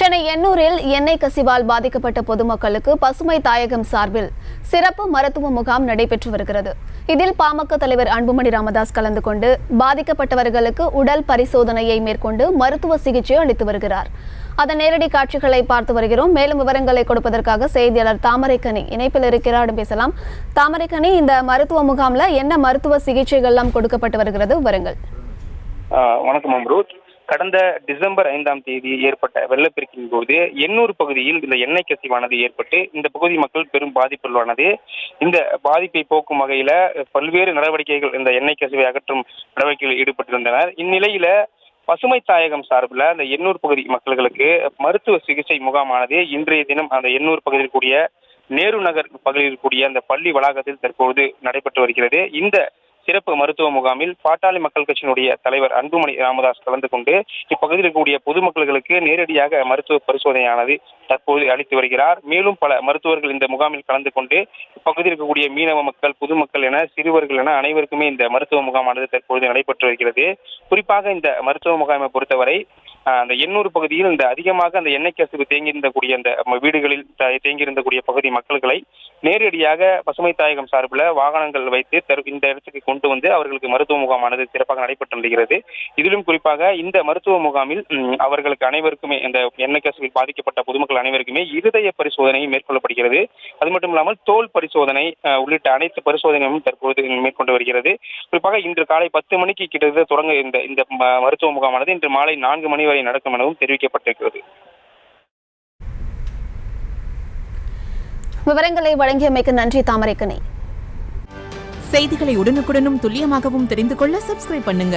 சென்னை எண்ணூரில் எண்ணெய் கசிவால் பாதிக்கப்பட்ட பொதுமக்களுக்கு பசுமை தாயகம் சார்பில் சிறப்பு மருத்துவ முகாம் நடைபெற்று வருகிறது. இதில் பாமக தலைவர் அன்புமணி ராமதாஸ் கலந்து கொண்டு பாதிக்கப்பட்டவர்களுக்கு உடல் பரிசோதனையை மேற்கொண்டு மருத்துவ சிகிச்சை அளித்து வருகிறார். அதன் நேரடி காட்சிகளை பார்த்து வருகிறோம். மேலும் விவரங்களை கொடுப்பதற்காக செய்தியாளர் தாமரைக்கனி இணைப்பில் இருக்கிறார். பேசலாம். தாமரைக்கனி இந்த மருத்துவ முகாம்ல என்ன மருத்துவ சிகிச்சைகள்லாம் கொடுக்கப்பட்டு வருகிறது? விவரங்கள். வணக்கம் அம்ருத். கடந்த டிசம்பர் ஐந்தாம் தேதி ஏற்பட்ட வெள்ளப்பெருக்கின் போது எண்ணூர் பகுதியில் இந்த எண்ணெய் கசிவானது ஏற்பட்டு இந்த பகுதி மக்கள் பெரும் பாதிப்புள்ளானது இந்த பாதிப்பை போக்கும் வகையில பல்வேறு நடவடிக்கைகள் இந்த எண்ணெய் கசிவை அகற்றும் நடவடிக்கைகளில் ஈடுபட்டிருந்தனர். இந்நிலையில பசுமை தாயகம் சார்பில் அந்த எண்ணூர் பகுதி மக்களுக்கு மருத்துவ சிகிச்சை முகாமானது இன்றைய தினம் அந்த எண்ணூர் பகுதியில் கூடிய நேரு நகர் பகுதியில் கூடிய அந்த பள்ளி வளாகத்தில் தற்போது நடைபெற்று வருகிறது. இந்த சிறப்பு மருத்துவ முகாமில் பாட்டாளி மக்கள் கட்சியினுடைய தலைவர் அன்புமணி ராமதாஸ் கலந்து கொண்டு இப்பகுதியில் இருக்கக்கூடிய பொதுமக்களுக்கு நேரடியாக மருத்துவ பரிசோதனையானது தற்போது அளித்து வருகிறார். மேலும் பல மருத்துவர்கள் இந்த முகாமில் கலந்து கொண்டு இப்பகுதியில் இருக்கக்கூடிய மீனவ மக்கள் பொதுமக்கள் என சிறுவர்கள் என அனைவருக்குமே இந்த மருத்துவ முகாமானது தற்போது நடைபெற்று வருகிறது. குறிப்பாக இந்த மருத்துவ முகாமை பொறுத்தவரை ஆஹ், அந்த எண்ணூர் பகுதியில் இந்த அதிகமாக அந்த எண்ணெய் கசிவு தேங்கியிருந்தக்கூடிய அந்த வீடுகளில் த- தேங்கியிருந்தக்கூடிய பகுதி மக்கள்களை நேரடியாக பசுமை தாயகம் சார்பில் வாகனங்கள் வைத்து இந்த இடத்துக்கு கொண்டு வந்து அவர்களுக்கு மருத்துவ முகாமானது சிறப்பாக நடைபெற்று வருகிறது இதிலும் குறிப்பாக இந்த மருத்துவ முகாமில் அவர்களுக்கு அனைவருக்குமே இந்த எண்ணெய் கசிவில் பாதிக்கப்பட்ட பொதுமக்கள் அனைவருக்குமே இருதய பரிசோதனை மேற்கொள்ளப்படுகிறது. அது மட்டும் இல்லாமல் தோல் பரிசோதனை அஹ், உள்ளிட்ட அனைத்து பரிசோதனையும் தற்போது மேற்கொண்டு வருகிறது. குறிப்பாக இன்று காலை பத்து மணிக்கு கிட்டத்தட்ட தொடங்க இந்த இந்த ம- மருத்துவ முகாமானது இன்று மாலை நான்கு மணி வரை நடக்கும் எனவும் தெரிவிக்கப்பட்டிருக்கிறது. விவரங்களை வழங்கியமைக்கு நன்றி தாமரைக்கணி செய்திகளை உடனுக்குடனும் துல்லியமாகவும் தெரிந்து கொள்ள சப்ஸ்கிரைப் பண்ணுங்க.